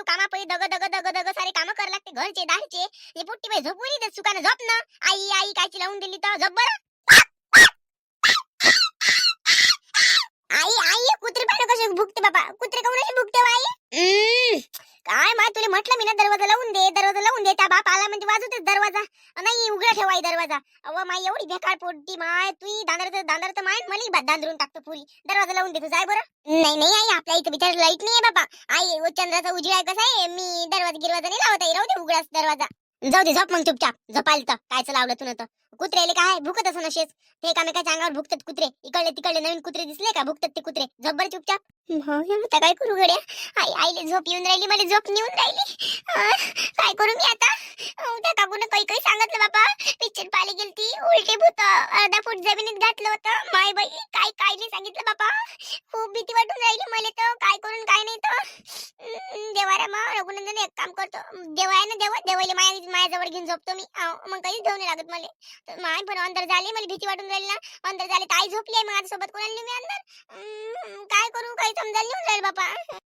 जीव कामा पै दग दग दग दग सारे काम कर लागते. घरचे दारचे. हे पोट्टी बाई झोपून देत सुकानं झोप ना. आई आई कायची लावून दिली तर झोप बरं. आई आई हे कुत्रे पाहिजे कसे भुकते बाबा? कुत्रे काऊन असे भुकते हो आई? काय माय तुला म्हटलं मी ना दरवाजा लावून दे दरवाजा लावून दे त्या बाप आला म्हणजे वाजवतेच दरवाजा. नाही उघडा ठेवाय दरवाजा. अव माय एवढी बेकार पोटी माय तू दांदर दांदरचं माय मला दांदरून टाकतो पुरी. दरवाजा लावून दे तू जाय बरं. नाही नाही आई आपल्या इथं बिचार लाइट नाही आहे बाबा आई चंद्राचा उजेड आहे कसा आहे? मी दरवाजा गिरवाजा नाही लावत आहे राहू दे उघडाच दरवाजा. जाऊ दे झोप मग चुपचाप. झोपायला तर कायचं लावलं तू तर. कुत्रेले काय? भुकत असं नशेच ते एकामेकाच्या अंगावर भुकतात कुत्रे. इकडले तिकडले नवीन कुत्रे दिसले का? भुकतात ते कुत्रे. झोप बरं चुपचाप. आता काय करू गड्या? आई आईले झोप येऊन राहिली मला झोप नेऊन राहिली. काय करू मी आता? त्या काकून काही काही सांगितलं बाबा. पिक्चर पाहिली गेलती उलटी भूत अर्धा फूट जमिनीत घातलं होतं. माय बाई काय काय नाही सांगितलं बाबा? खूप भीती वाटून राहिली मला तर. काय करून काय नाही तर. देवारा मग रघुनंदन एक काम करतो. देवा ना देवा देवाले माया माझ्याजवळ घेऊन झोपतो मी. मग काहीच घेऊन नाही लागत मला. तर माय पण अंदर झाले मला भीती वाटून राहिली ना. अंदर झाले तर आई झोपली आहे माझ्यासोबत कोणाला मी अंदर काय करू काही समजायला नाही राहील बापा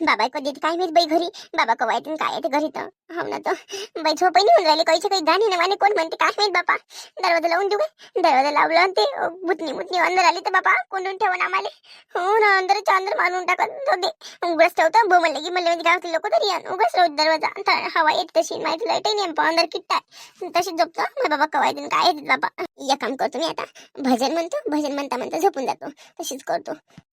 बाबा कधी काय माहीत बाई घरी? बाबा कवा काय येते घरी तर? हो ना तर. बाई झोपही नाही होऊन राहिले काहीचे काही गाणी ना माने कोण म्हणते काय माहीत बापा? दरवाजा लावून देऊ काय? दरवाजा लावला आणि ते अ, भुतनी अंदर आली तर बापा कोंडून ठेवून आम्हाला. हो ना अंदरच्या अंदर मारून टाकत जाऊ दे. उघडच ठेवतो. बो म्हणलं की म्हणले म्हणजे गावातील लोक तरी यान उघडच राहू दरवाजा. हवा येत तशी माहिती लाइट नाही पण अंदर किट्टा तशीच झोपतो. मग बाबा कवा काय येते बाबा या काम करतो मी आता. भजन म्हणतो. भजन म्हणता म्हणता झोपून जातो. तशीच करतो.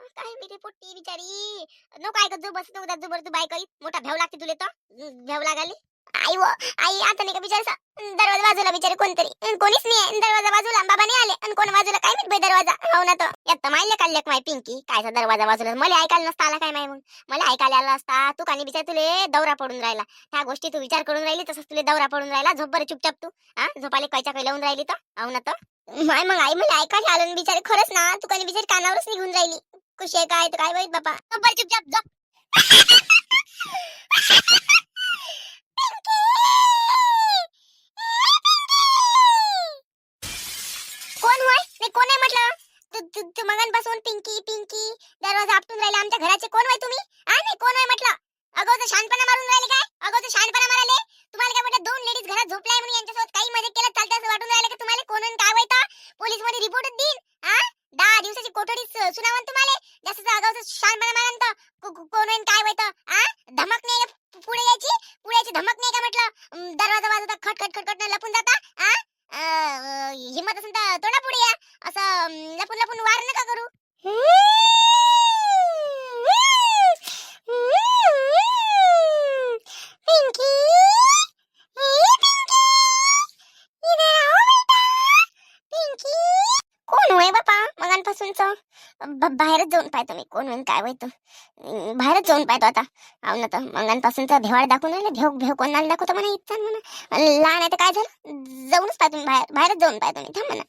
काय मी पोट्टी बिचारी. नको ऐकत जो बस उद्या जबर तू बाय करीत. मोठा भ्याव लागते तुला तो भ्याव लागाली आई वो आई आता नाही का बिचारा दरवाजा बाजूला बिचारे कोणतरी. कोणीच नाही दरवाजा बाजूला बाबा नाही आले. आणि कोण बाजूला काय माहीत बाई दरवाजा? हो ना तो यात मायले काढले माय पिंकी. कायचा दरवाजा बाजूला? मला ऐकायला नसता आला काय माय मग मला ऐकायला आला असता. तू कानी बिचार तुले दौरा पडून राहिला? त्या गोष्टी तू विचार करून राहिली तसंच तुले दौरा पडून राहिला. झोप बरं चुपचाप तू. हा? झोपाले कैच्या काही लावून राहिली तर? हो ना तर? माय मग आई मला ऐकायला आलं बिचारे. खरंच ना तू कानी बिचारी कानावरच निघून राहिली. खुशी आहे काय? काय माहीत बापा बरं चुपचाप झोप कोण आहे म्हटलं? तू मगांपासून पिंकी पिंकी दरवाजा आपटून राहिले. आमच्या घराचे कोण तुम्ही? हा नाही कोण होय म्हटलं? अगो तर शहाणपणा मारून राहिले काय? अगो तर शहाणपणा माराले तुम्हाला काय म्हटलं दोन लेडीज घरात झोपलाय म्हणून यांच्यासोबत काही मदत केलं चालतं असं वाटून राहिलं का तुम्हाला? कोण काय पोलीसमध्ये रिपोर्ट देईन. हा? दहा दिवसाची कोठडी स- धमकने बाहेरच जाऊन पाहतो मी. कोण होईन काय होईत बाहेरच जाऊन पाहतो आता. हो ना तर. मगांपासूनच भेवाड दाखवून राहिले. भेव भेव कोणाला दाखवतो म्हणा इच्छा म्हणा. लहान आहे तर काय झालं? जाऊनच पाहतो मी बाहेर. बाहेरच जाऊन पाहतो मी. थांब म्हणा.